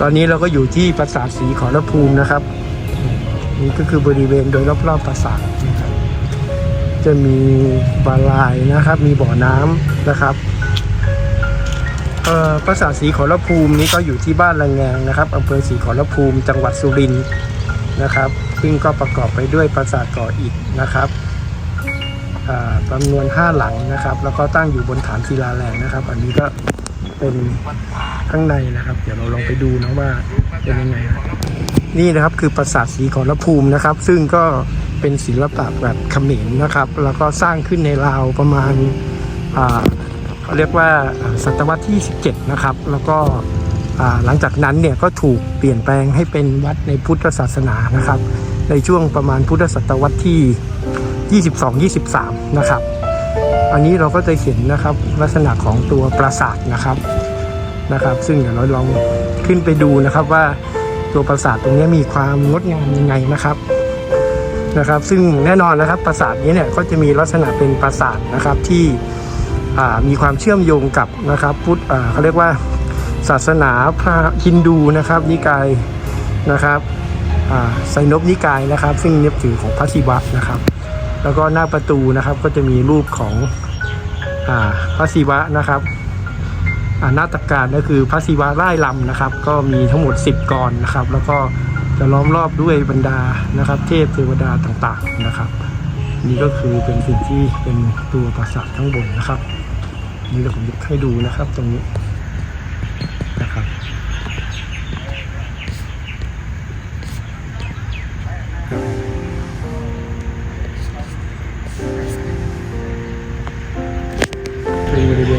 ตอนนี้เราก็อยู่ที่ปราสาทสีขอรภูมินะครับ นี่ก็คือบริเวณโดยรอบๆปราสาทนะครับจะมีบาลายนะครับ มีบ่อน้ำนะครับเอ่อปราสาทสีขอรภูมินี้ก็อยู่ที่บ้านละแงงนะครับอำเภอสีขอรภูมิ จังหวัดสุรินทร์นะครับ ซึ่งก็ประกอบไปด้วยปราสาทก่ออิฐนะครับจำนวน 5 หลังนะครับ แล้วก็ตั้งอยู่บนฐานศิลาแรงนะครับ อันนี้ก็ เป็นข้างในนะครับ เดี๋ยวเราลองไปดูนะว่าเป็นยังไงนี่นะครับคือปราสาทสีขอรภูมินะครับ ซึ่งก็เป็นศิลปะแบบเขมรนะครับ แล้วก็สร้างขึ้นในราวประมาณอ่าเขาเรียกว่าศตวรรษที่ 17 นะครับ แล้วก็หลังจากนั้นเนี่ยก็ถูกเปลี่ยนแปลงให้เป็นวัดในพุทธศาสนานะครับ ในช่วงประมาณพุทธศตวรรษที่ 22-23 นะครับ อันนี้เราก็จะเห็นนะครับลักษณะของตัวปราสาทนะครับนะครับ ซึ่งเดี๋ยวเราลองขึ้นไปดูนะครับว่าตัวปราสาทตรงนี้มีความงดงามยังไงนะครับนะครับ ซึ่งแน่นอนนะครับปราสาทนี้เนี่ยก็จะมีลักษณะเป็นปราสาทนะครับที่มีความเชื่อมโยงกับนะครับพุทธเขาเรียกว่าศาสนาพระฮินดูนะครับนิกายนะครับไซนบนิกายนะครับ ซึ่งนับถือของพระศิวะนะครับ แล้วก็หน้าประตูนะครับก็จะมีรูปของอพระศิวะนะครับอ่าหน้าตะการก็คือพระศิวะไล่ลำนะครับ ก็มีทั้งหมด 10กรนะครับ แล้วก็จะล้อมรอบด้วยบรรดานะครับ เทพเทวดาต่างๆนะครับ นี่ก็คือเป็นสิ่งที่เป็นตัวปราสาทข้างบนนะครับ นี่เราผมยกให้ดูนะครับตรงนี้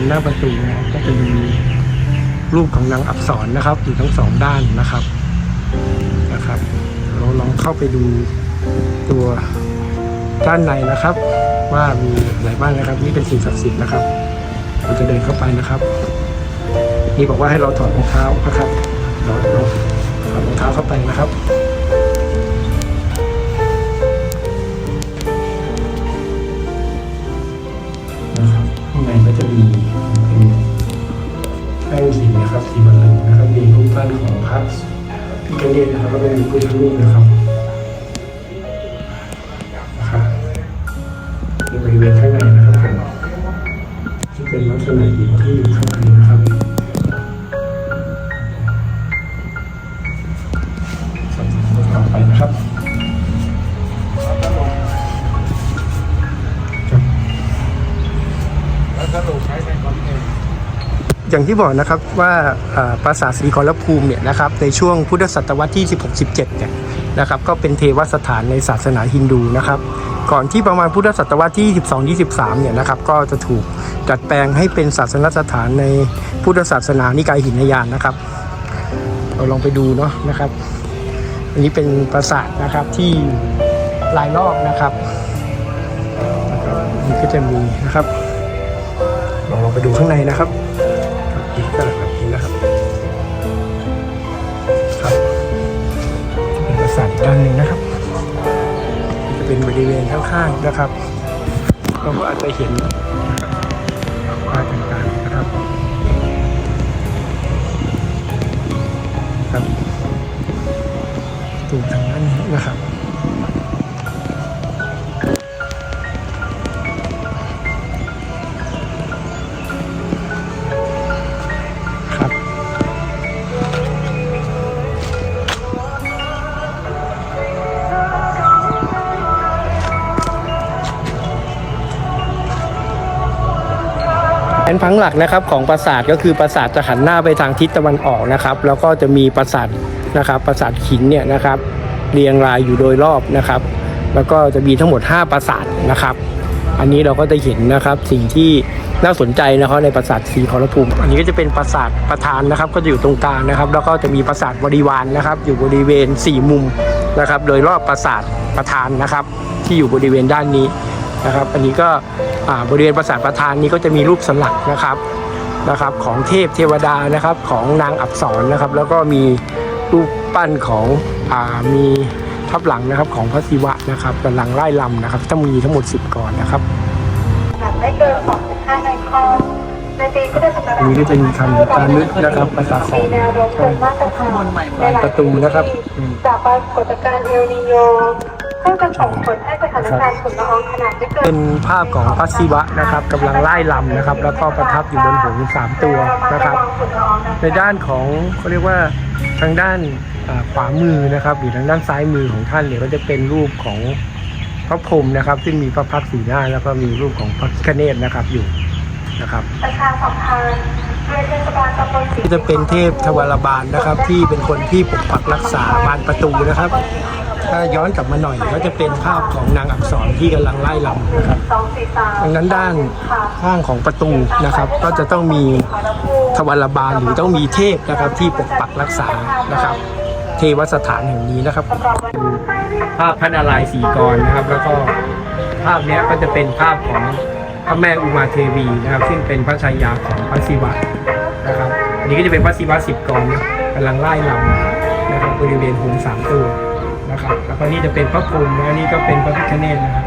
ณหน้าประตูนะครับก็จะมีรูปของนางอับสรนะครับอยู่ทั้งสองด้านนะครับนะครับ เราลองเข้าไปดูตัวด้านในนะครับ ว่ามีอะไรบ้างนะครับ นี่เป็นสิ่งศักดิ์สิทธิ์นะครับเราจะเดินเข้าไปนะครับ นี่บอกว่าให้เราถอดรองเท้านะครับเราถอดรองเท้าเข้าไปนะครับ แป้งสีนะครับสีบอลลุนะครับมีรูปปั้นของพระพิฆเนศนะครับแล้วก็มีพุทธรูปนะครับ อย่างที่บอกนะครับว่าปราสาทศรีขอรภูมิเนี่ยนะครับในช่วงพุทธศตวรรษที่ 16-17 เนี่ยนะครับก็เป็นเทวสถานในศาสนาฮินดูนะครับ ก่อนที่ประมาณพุทธศตวรรษที่ 12-23 เนี่ยนะครับก็จะถูกดัดแปลงให้เป็นศาสนสถานในพุทธศาสนานิกายหินยานนะครับเราลองไปดูเนาะนะครับ อันนี้เป็นปราสาทนะครับที่ลายรอบนะครับนะครับนี่ก็จะมีนะครับลองลองไปดูข้างในนะครับ อีกก็แบบนี้นะครับ ครับจะเป็นประสาทอีกด้านหนึ่งนะครับจะเป็นบริเวณข้างๆนะครับเราก็อาจจะเห็นป้ายต่างๆนะครับ ครับตูทางด้านนี้นะครับ นผังหลักนะครับของปราสาทก็คือปราสาทจะหันหน้าไปทางทิศตะวันออกนะครับ แล้วก็จะมีปราสาทนะครับปราสาทหินเนี่ยนะครับ เรียงรายอยู่โดยรอบนะครับ แล้วก็จะมีทั้งหมด 5 ปราสาทนะครับ อันนี้เราก็จะเห็นนะครับสิ่งที่น่าสนใจนะครับในปราสาทสีขอรภูมิ อันนี้ก็จะเป็นปราสาทประธานนะครับ ก็จะอยู่ตรงกลางนะครับ แล้วก็จะมีปราสาทบริวารนะครับ อยู่บริเวณ 4 มุมนะครับ โดยรอบปราสาทประธานนะครับ ที่อยู่บริเวณด้านนี้ นะครับ อันนี้ก็อ่าบริเวณปราสาทประธานนี้ก็จะมีรูปสลักนะครับนะครับของเทพเทวดานะครับของนางอับสรนะครับ แล้วก็มีรูปปั้นของอ่ามีทับหลังนะครับของพระศิวะนะครับกำลังไล่ลำนะครับทั้งมีทั้งหมด 10กรนะครับหนักไม่เกิน2.5ไมครอนอันนี้ก็จะมีคำการลึกนะครับภาษาของแนวโน้มเชิงมาตรฐานในหลายประตูนะครับอืมจากปรากฏการณ์เอลนิโย ซึ่งจะส่งผลให้สถานการณ์ฝุ่นละอองขนาดไม่เกิเป็นนภาพของพระศิวะนะครับกำลังไล่ลำนะครับ แล้วก็ประทับอยู่บนหงส์สามตัวนะครับฝุ่นละอองนะในด้านของเขาเรียกว่าทางด้านอ่าขวามือนะครับหรือทางด้านซ้ายมือของท่านเนี่ยก็จะเป็นรูปของพระพรหมนะครับ ซึ่งมีพระพักตร์สีหน้าแล้วก็มีรูปของพระพิฆเนศนะครับอยู่นะครับประชาสัมพันธ์โดยเทศบาลตำบลศรีก็จะเป็นเทพทวารบาลนะครับ ที่เป็นคนที่ปกปักรักษาบานประตูนะครับ ถ้าย้อนกลับมาหน่อยก็จะเป็นภาพของนางอักษรที่กำลังไล่ลำนะครับสองสี่สาดังนั้นด้านข้างของประตูนะครับ ก็จะต้องมีทวารบาลหรือต้องมีเทพนะครับที่ปกปักรักษานะครับ เทวสถานแห่งนี้นะครับภาพพระนารายณ์สีกรนะครับ แล้วก็ภาพนี้ก็จะเป็นภาพของพระแม่อุมาเทวีนะครับ ซึ่งเป็นพระชายาของพระศิวะนะครับอันนี้ก็จะเป็นพระศิวะสิบกรกำลังไล่ลำนะครับบริเวณหงส์สามตัว นะครับแล้วก็นี่จะเป็นพระพรหมนะนี่ก็เป็นพระพิฆเนศนะครับ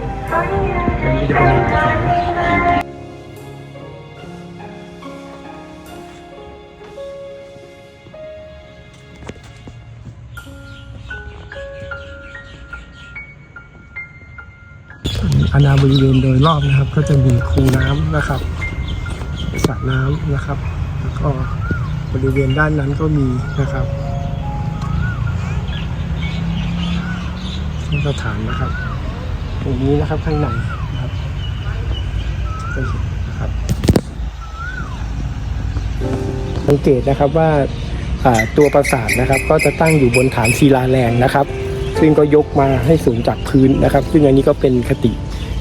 อันนี้จะเป็นองค์ที่สองอาณาบริเวณโดยรอบนะครับ ก็จะมีคูน้ำนะครับสระน้ำนะครับ แล้วก็บริเวณด้านนั้นก็มีนะครับ สถานนะครับตรงนี้นะครับข้างในนะครับจะเห็นนะครับสังเกตนะครับว่าตัวปราสาทนะครับ ก็จะตั้งอยู่บนฐานศิลาแรงนะครับ ซึ่งก็ยกมาให้สูงจากพื้นนะครับ ซึ่งอันนี้ก็เป็นคติ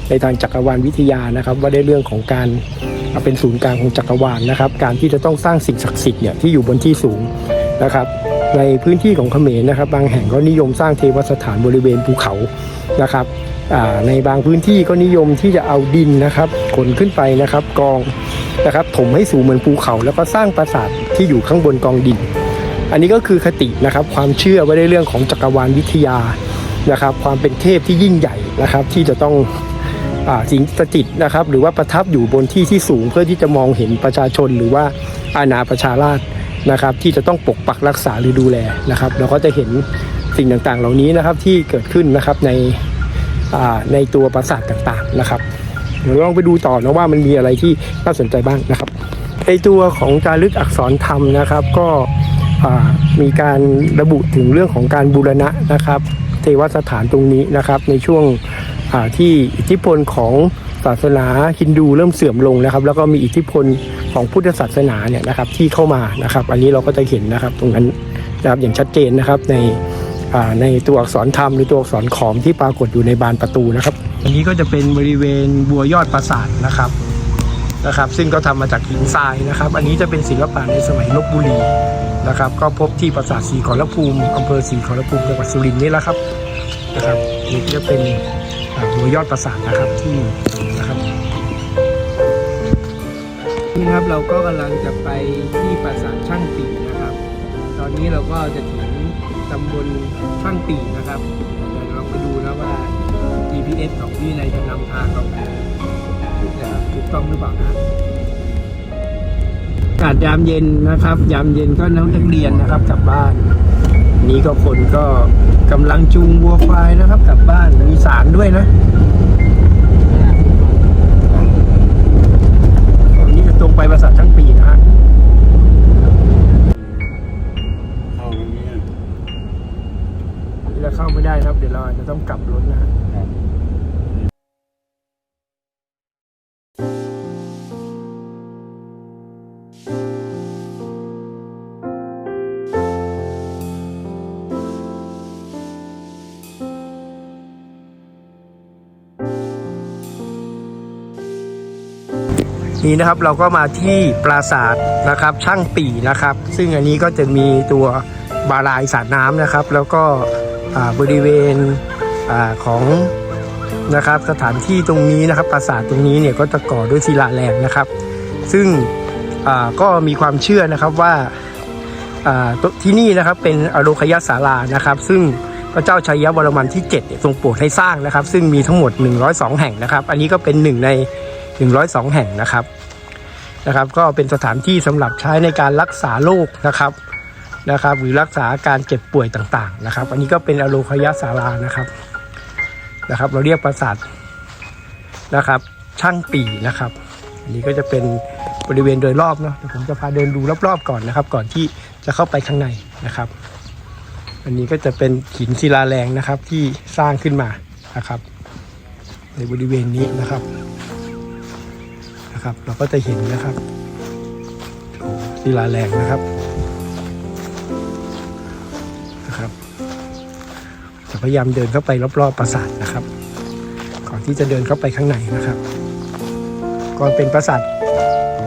ในทางจักรวาลวิทยานะครับ ว่าได้เรื่องของการเอาเป็นศูนย์กลางของจักรวาลนะครับ การที่จะต้องสร้างสิ่งศักดิ์สิทธิ์เนี่ยที่อยู่บนที่สูงนะครับ ในพื้นที่ของเขมรนะครับ บางแห่งก็นิยมสร้างเทวสถานบริเวณภูเขานะครับในบางพื้นที่ก็นิยมที่จะเอาดินนะครับขนขึ้นไปนะครับกองนะครับถมให้สูงเหมือนภูเขา แล้วก็สร้างปราสาทที่อยู่ข้างบนกองดิน อันนี้ก็คือคตินะครับความเชื่อว่าในเรื่องของจักรวาลวิทยานะครับ ความเป็นเทพที่ยิ่งใหญ่นะครับ ที่จะต้องอสิงสถิตนะครับ หรือว่าประทับอยู่บนที่ที่สูงเพื่อที่จะมองเห็นประชาชนหรือว่าอาณาประชาราษฎ นะครับที่จะต้องปกปักรักษาหรือดูแลนะครับ เราก็จะเห็นสิ่งต่างๆ เหล่านี้นะครับที่เกิดขึ้นนะครับในในตัวปราสาทต่างๆนะครับเดี๋ยวลองไปดูต่อนะว่ามันมีอะไรที่น่าสนใจบ้างนะครับในตัวของจารึกอักษรธรรมนะครับ ก็มีการระบุถึงเรื่องของการบูรณะนะครับ เทวสถานตรงนี้นะครับ ในช่วงที่อิทธิพลของศาสนาฮินดูเริ่มเสื่อมลงนะครับ แล้วก็มีอิทธิพล ของพุทธศาสนาเนี่ยนะครับที่เข้ามานะครับ อันนี้เราก็จะเห็นนะครับตรงนั้นนะครับอย่างชัดเจนนะครับในในตัวอักษรธรรมหรือตัวอักษรขอมที่ปรากฏอยู่ในบานประตูนะครับ อันนี้ก็จะเป็นบริเวณบัวยอดปราสาทนะครับนะครับ ซึ่งก็ทำมาจากหินทรายนะครับ อันนี้จะเป็นศิลปะในสมัยลบบุรีนะครับ ก็พบที่ปราสาทศรีขอรภูมิอำเภอศรีขอรภูมิจังหวัดสุรินทร์นี่แหละครับนะครับนี่จะเป็นบัวยอดปราสาทนะครับที่นะครับ นี่ครับเราก็กำลังจะไปที่ปราสาทช่างปีนะครับ ตอนนี้เราก็จะถึงตำบลช่างปีนะครับเดี๋ยวเราไปดูนะว่า GPS ของพี่นายจะนำทางเราไปถูกต้องหรือเปล่านะอากาศยามเย็นนะครับ ยามเย็นก็นักเรียนนะครับกลับบ้าน นี้ก็คนก็กำลังจูงวัวควายนะครับ กลับบ้านมีสารด้วยนะ นี่นะครับเราก็มาที่ปราสาทนะครับ ช่างปี่นะครับ ซึ่งอันนี้ก็จะมีตัวบาลายสระน้ำนะครับ แล้วก็บริเวณอของนะครับสถานที่ตรงนี้นะครับ ปราสาทตรงนี้เนี่ยก็จะก่อด้วยศิลาแรงนะครับ ซึ่งก็มีความเชื่อนะครับว่าที่นี่นะครับเป็นอโรคยศาลานะครับ ซึ่งพระเจ้าชัยยวรมันที่7เนี่ยทรงโปรดให้สร้างนะครับ ซึ่งมีทั้งหมด 102 แห่งนะครับ อันนี้ก็เป็นหนึ่งใน 102 แห่งนะครับนะครับ ก็เป็นสถานที่สำหรับใช้ในการรักษาโรคนะครับนะครับ หรือรักษาการเจ็บป่วยต่างๆนะครับ อันนี้ก็เป็นอโลคยาศาลานะครับนะครับ เราเรียกปราสาทนะครับ ช่างปีนะครับ อันนี้ก็จะเป็นบริเวณโดยรอบเนาะเดี๋ยวผมจะพาเดินดูรอบๆก่อนนะครับ ก่อนที่จะเข้าไปข้างในนะครับ อันนี้ก็จะเป็นหินศิลาแรงนะครับที่สร้างขึ้นมานะครับ ในบริเวณนี้นะครับ นะครับ เราก็จะเห็นนะครับศิลาแรงนะครับนะครับจะพยายามเดินเข้าไปรอบๆปราสาทนะครับ ก่อนที่จะเดินเข้าไปข้างในนะครับก็เป็นปราสาท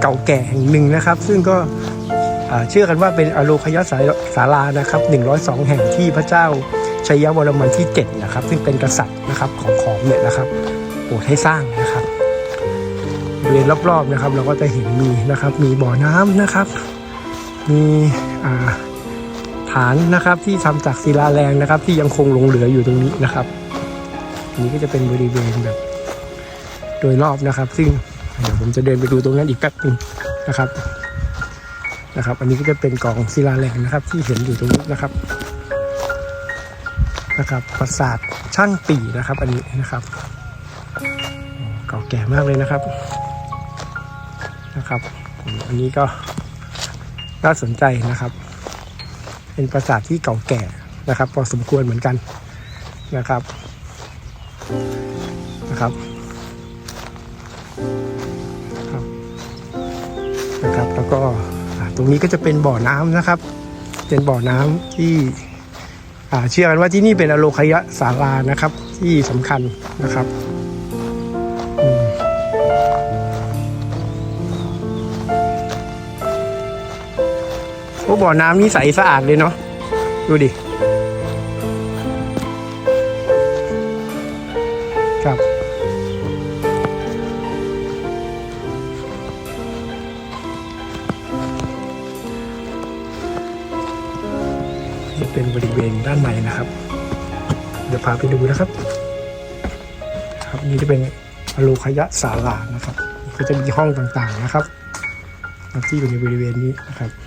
เก่าแก่แห่งหนึ่งนะครับ ซึ่งก็เชื่อกันว่าเป็นอโลคยศาศาลานะครับ 102 แห่งที่พระเจ้าชัยวรมันที่ 7 นะครับ ซึ่งเป็นกษัตริย์นะครับของขอมเนี่ยนะครับโปรดให้สร้างนะครับ ริเวณรอบๆนะครับ เราก็จะเห็นมีนะครับ มีบ่อน้ำนะครับ มีฐานนะครับที่ทำจากศิลาแรงนะครับ ที่ยังคงหลงเหลืออยู่ตรงนี้นะครับอันนี้ก็จะเป็นบริเวณแบบ โดยรอบนะครับ ซึ่งเดี๋ยวผมจะเดินไปดูตรงนั้นอีกแป๊บหนึงนะครับนะครับ อันนี้ก็จะเป็นกองศิลาแรงนะครับ ที่เห็นอยู่ตรงนี้นะครับนะครับปราสาทช่างปีนะครับ อันนี้นะครับเก่าแก่มากเลยนะครับ นะครับ อันนี้ก็น่าสนใจนะครับ เป็นปราสาทที่เก่าแก่นะครับพอสมควรเหมือนกันนะครับนะครับนะครับ แล้วก็ตรงนี้ก็จะเป็นบ่อน้ำนะครับ เป็นบ่อน้ำที่เชื่อกันว่าที่นี่เป็นอโลคยะศาลานะครับ ที่สำคัญนะครับ โอ้บ่อน้ำนี่ใสสะอาดเลยเนาะดูดิครับนี่เป็นบริเวณด้านในนะครับ เดี๋ยวพาไปดูนะครับ ครับนี่จะเป็นอโลคยะศาลานะครับ ก็จะมีห้องต่างๆนะครับที่อยู่ในบริเวณนี้นะครับ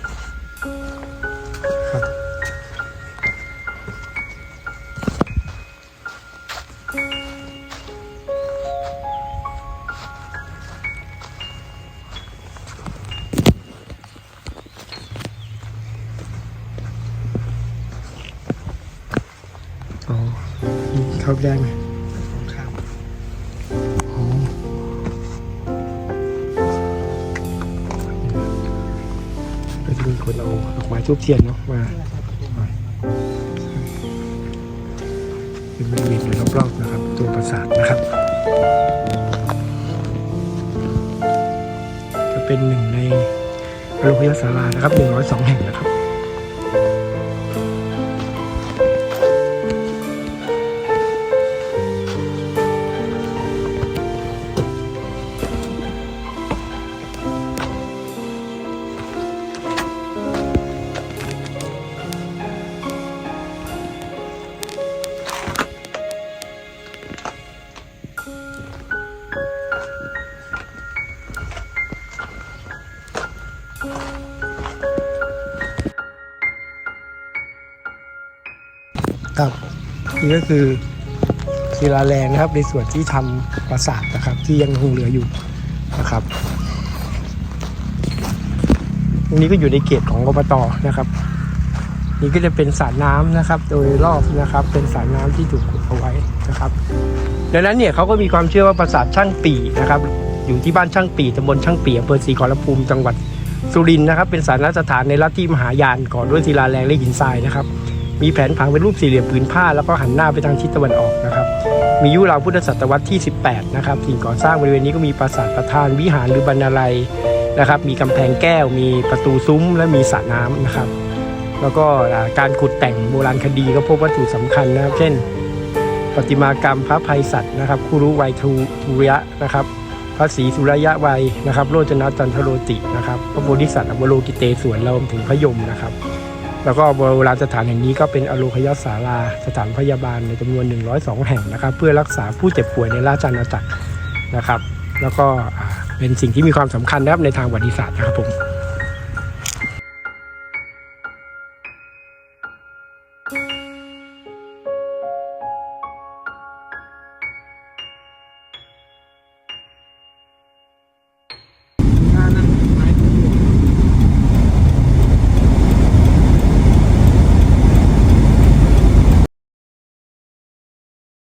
ครับ ก็นเราดอกไม้ทูบเทียนเนาะมาเป็นบริเวณอยู่รอบๆนะครับ ตัวปราสาทนะครับ จะเป็นหนึ่งในโรงพยาบาลศาลานะครับ102แห่งนะครับ นี่ก็คือศิลาแรงนะครับ ในส่วนที่ทำปราสาทนะครับ ที่ยังคงเหลืออยู่นะครับตรงนี้ก็อยู่ในเขตของอบตนะครับ นี่ก็จะเป็นสระน้ำนะครับ โดยรอบนะครับเป็นสระน้ำที่ถูกขุดเอาไว้นะครับดังนั้นเนี่ยเขาก็มีความเชื่อว่าปราสาทช่างปีนะครับ อยู่ที่บ้านช่างปีตำบลช่างปีอำเภอศรีขอรภูมิจังหวัดสุรินทร์นะครับ เป็นสารสถานในลัทธิมหายานก่อด้วยศิลาแรงและหินทรายนะครับ มีแผนผังเป็นรูปสี่เหลี่ยมผืนผ้า แล้วก็หันหน้าไปทางทิศตะวันออกนะครับ มียุราวพุทธศตวรรษที่ 18 นะครับ สิ่งก่อสร้างบริเวณนี้ก็มีปราสาทประธานวิหารหรือบรรณาลัยนะครับ มีกำแพงแก้ว มีประตูซุ้ม และมีสระน้ำนะครับ แล้วก็การขุดแต่งโบราณคดีก็พบวัตถุสำคัญนะครับ เช่น ประติมากรรมพระภัยสัตว์นะครับคุรุไวยทูทุริยะนะครับพระศรีสุรยะไวยนะครับ โรจนจันทโรตินะครับ พระโพธิสัตว์อวโลกิเตศวนรวมถึงพระยมนะครับ แล้วก็โบราณสถานแห่งนี้ก็เป็นอโลคยศาลาสถานพยาบาลในจำนวน 102 แห่งนะครับ เพื่อรักษาผู้เจ็บป่วยในราชอาณาจักรนะครับ แล้วก็เป็นสิ่งที่มีความสำคัญนะครับในทางประวัติศาสตร์นะครับผม